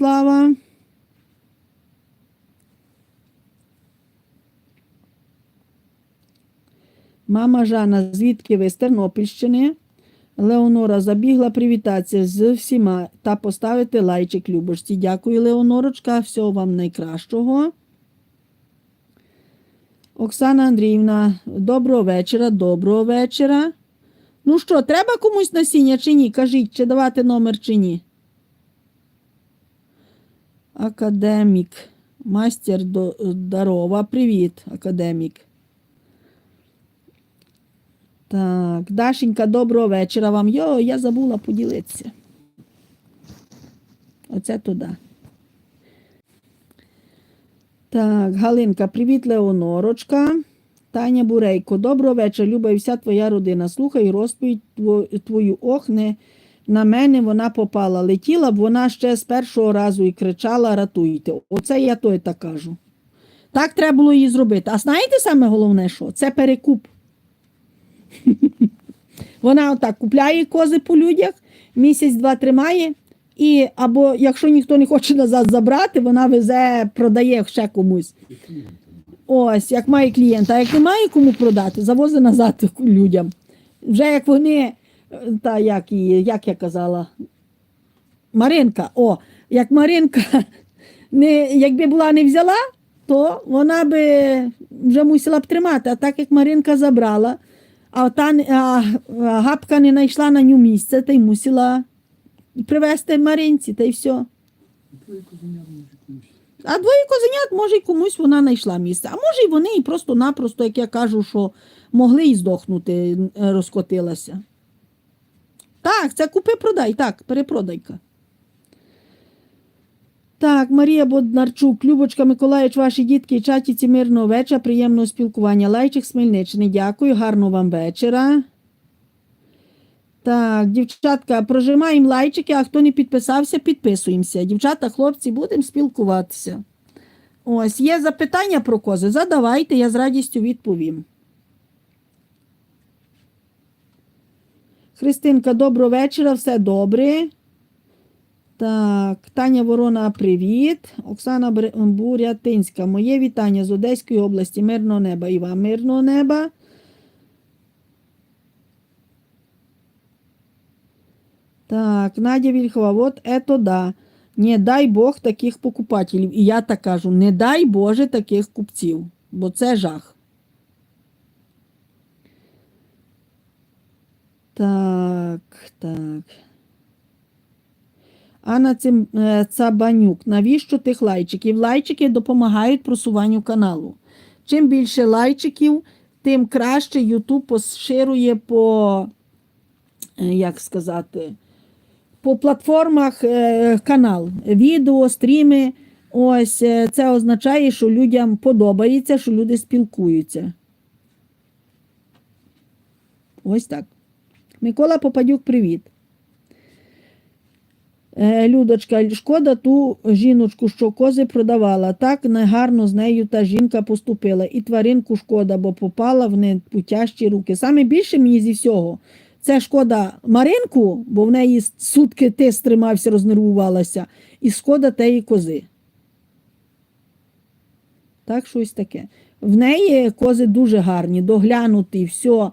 Слава. Мама Жана, звідки ви з Тернопільщини? Леонора забігла привітатися з всіма та поставити лайчик Любочці. Дякую, Леонорочка. Всього вам найкращого. Оксана Андріївна, доброго вечора, доброго вечора. Ну що, треба комусь насіння чи ні? Кажіть, чи давати номер чи ні? Академік. Мастер Дарова. Привіт, академік. Так, Дашенька, доброго вечора вам. Йо, я забула поділитися. Оце туди. Так, Галинка, привіт, Леонорочка. Таня Бурейко, доброго вечора, Люба і вся твоя родина. Слухай розповідь тво- твою. Ох, не на мене вона попала. Летіла б вона ще з першого разу і кричала: ратуйте. Оце я то і так кажу. Так треба було її зробити. А знаєте саме головне, що? Це перекуп. Вона отак купляє кози по людях, місяць-два тримає, і або якщо ніхто не хоче назад забрати, вона везе, продає ще комусь. Ось, як має клієнта. А як немає кому продати, завозить назад людям. Вже як вони, та як її, як я казала, Маринка, о, як Маринка не, якби була не взяла, то вона би вже мусила б тримати. А так як Маринка забрала, а та а, гапка не знайшла на ню місце, та й мусила привезти Маринці, та й все. А двоє козенят, може, й комусь вона знайшла місце. А може, й вони і просто-напросто, як я кажу, що могли і здохнути, е, розкотилася. Так, це купи продай, так, перепродай-ка. Так, Марія Боднарчук, Любочка Миколаївич, ваші дітки і чатіці мирного вечора, приємного спілкування. Лайчик з Хмельниччини, дякую, гарного вам вечора. Так, дівчатка, прожимаємо лайчики, а хто не підписався, підписуємося. Дівчата, хлопці, будемо спілкуватися. Ось, є запитання про кози? Задавайте, я з радістю відповім. Христинка, доброго вечора, все добре. Так, Таня Ворона, привіт. Оксана Бурятинська, моє вітання з Одеської області. Мирного неба і вам мирного неба. Так, Надя Вільхова, вот это да. Не дай Бог таких покупателів. І я так кажу, не дай Боже таких купців, бо це жах. Так, так. Анна е, Цабанюк, навіщо тих лайчиків? Лайчики допомагають просуванню каналу. Чим більше лайчиків, тим краще YouTube поширює по, е, як сказати, по платформах е, канал, відео, стріми. Ось це означає, що людям подобається, що люди спілкуються. Ось так. Микола Попадюк, привіт. Е, Людочка, шкода ту жіночку, що кози продавала. Так негарно з нею та жінка поступила. І тваринку шкода, бо попала в непутящі руки. Саме більше мені зі всього. Це шкода Маринку, бо в неї сутки ти стримався, рознервувалася, і шкода теї кози. Так, щось таке. В неї кози дуже гарні, доглянуті, все,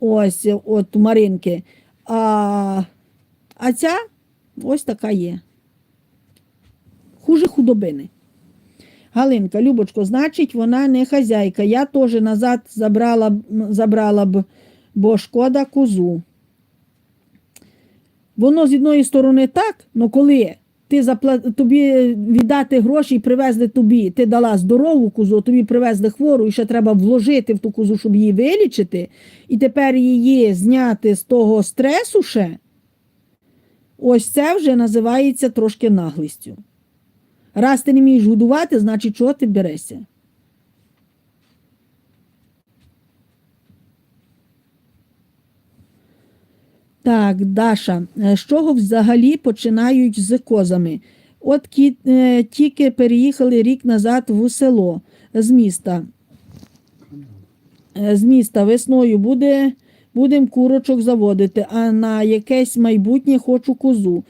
ось от Маринки. А, а ця ось така є. Хуже худобини. Галинка, Любочко, значить, вона не хазяйка. Я теж назад забрала, забрала б, бо шкода козу. Воно з одної сторони так, але коли ти запла... тобі віддати гроші і привезли тобі, ти дала здорову козу, тобі привезли хвору, і ще треба вложити в ту козу, щоб її вилічити, і тепер її зняти з того стресу ще, ось це вже називається трошки наглістю. Раз ти не вмієш годувати, значить, чого ти берешся? Так, Даша, е, з чого взагалі починають з козами? От кі, е, тільки переїхали рік назад в село з міста. Е, З міста весною буде, будемо курочок заводити, а на якесь майбутнє хочу козу.